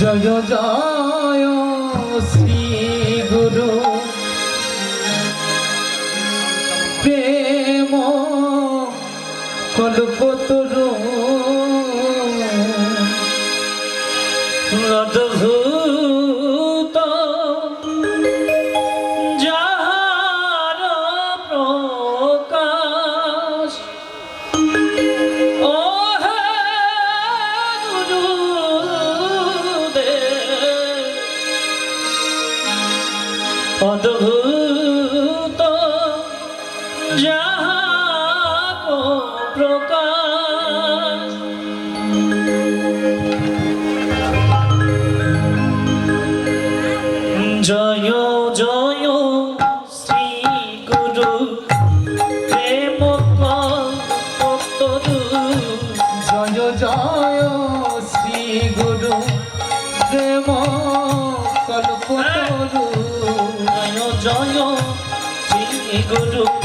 জয় জয় শ্রী গুরু। প্রেম কল্পতরু জয় জয় শ্রী গুরু। প্রেম জয় জয় শ্রী গুরু। প্রেম কল্পতরু জয় জয় শ্রী গুরু।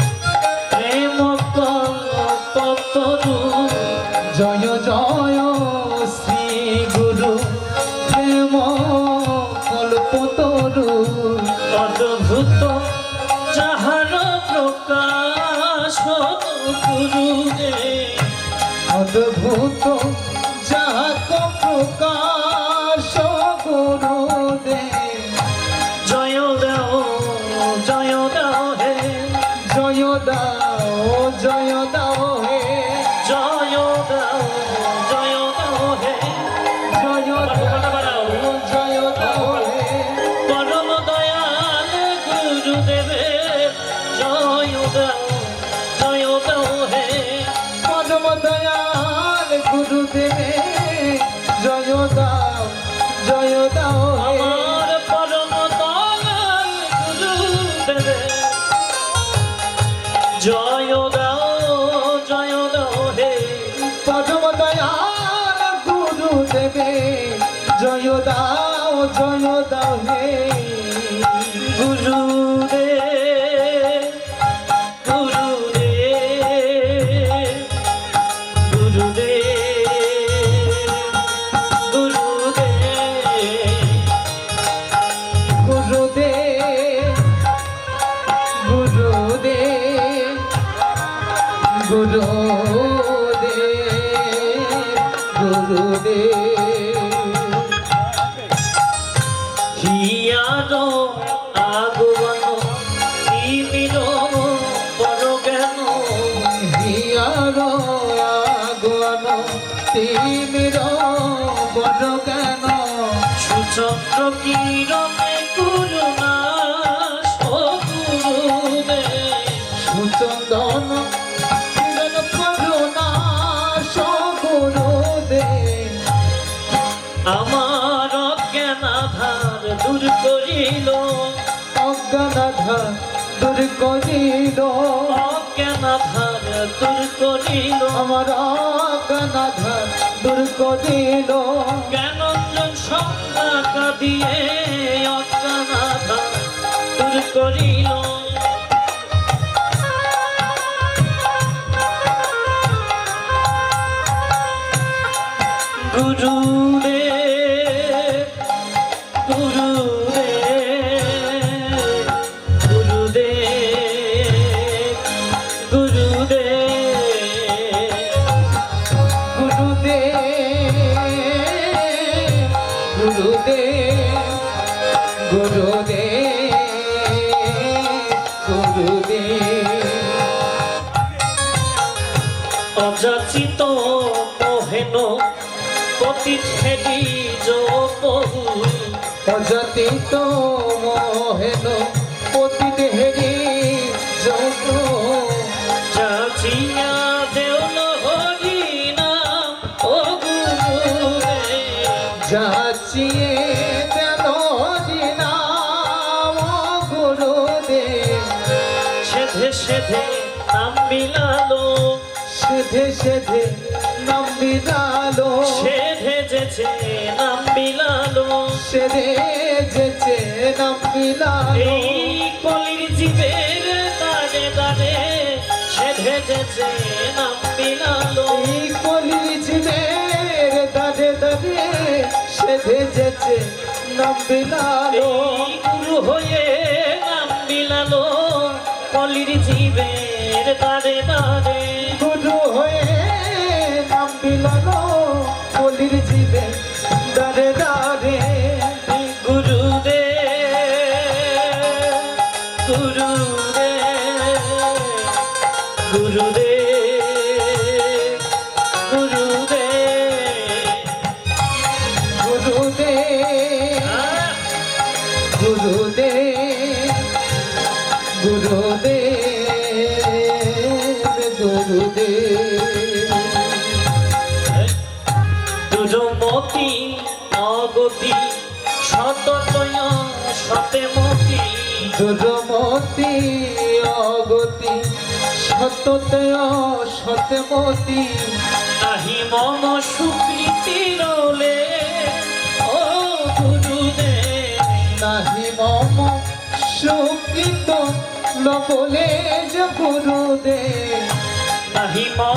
জয় দাও জয় দাও সুচন্দ্র কিরণে করুণা গুরুদেব সুচন্দন কিরণ আমার অজ্ঞানাধার দূর করিল অজ্ঞানাধার দূর করিল। অজ্ঞানাধার দূর করিল। আমার অজ্ঞানাধার দূর করিল। জ্ঞানঞ্জন সন্ধ্যা কাঁদিয়ে অজ্ঞানাথা দূর করিল। গুরুরে গুরুদেব গুরুদেব গুরুদেব। অযাচিত মোহেন পতি যোগ অযাচিত মোহেন সেধে সেধে নাম মিলালো। সেধে সেধে নাম মিলালো। সেধে যেছে নাম মিলালো। সেধে যেছে নাম মিলালো। এই কলির জীবের দানে দানে সেধে যেছে নাম মিলালো। এই কলির জীবের দানে দানে সেধে সেজেছে নাম বিলালো জীবের তারে তারে। গুরু হয়ে নাম বিলানো বলির জীবে দারে দারে গুরু দে গুরু দে দুরমতি অগতি সততয় সতমতি নাহি মম সুকৃতি রলে। ও গুরুদে নাহি মম সুকৃত নবলে যে গুরুদে নাহি মম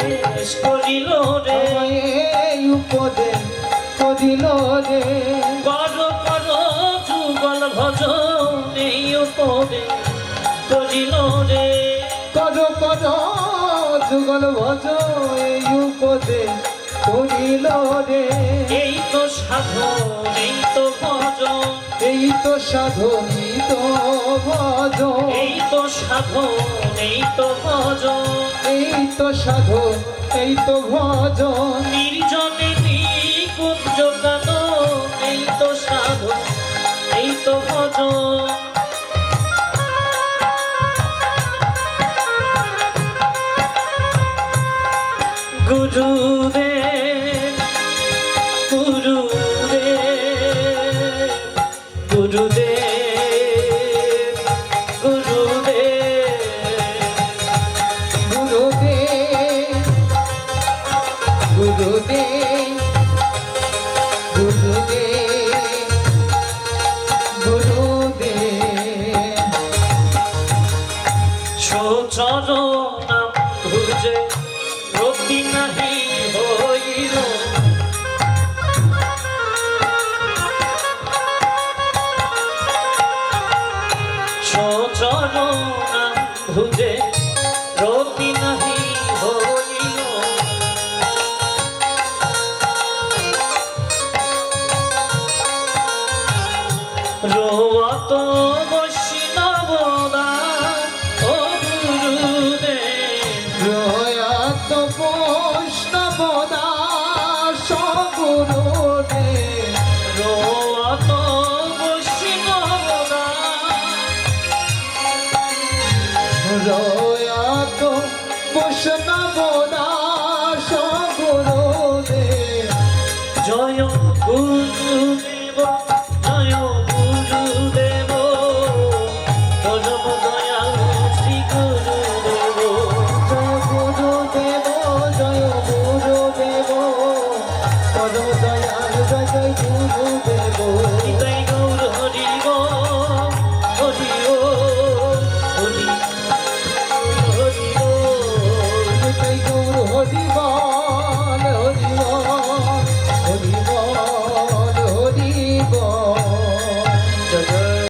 করিল রে কর কর যুগল ভজ এই উপদেশ করিল রে এই তো সাধন এই তো ভজন এই তো সাধনী তো ভজ এই তো সাধন এই তো ভজন এই তো সাধন এই তো ভজন নির্জনে নিকুঞ্জ গান এই তো সাধন এই তো ভজন চরণ ধুজে রতি নাহি হয় জয় গুরুদেব জয় গুরুদেব। পরম দয়াল শ্রী গুরুদেব, জয় গুরুদেব জয় গুরুদেব। পরম দয়াল জয় গুরুদেব।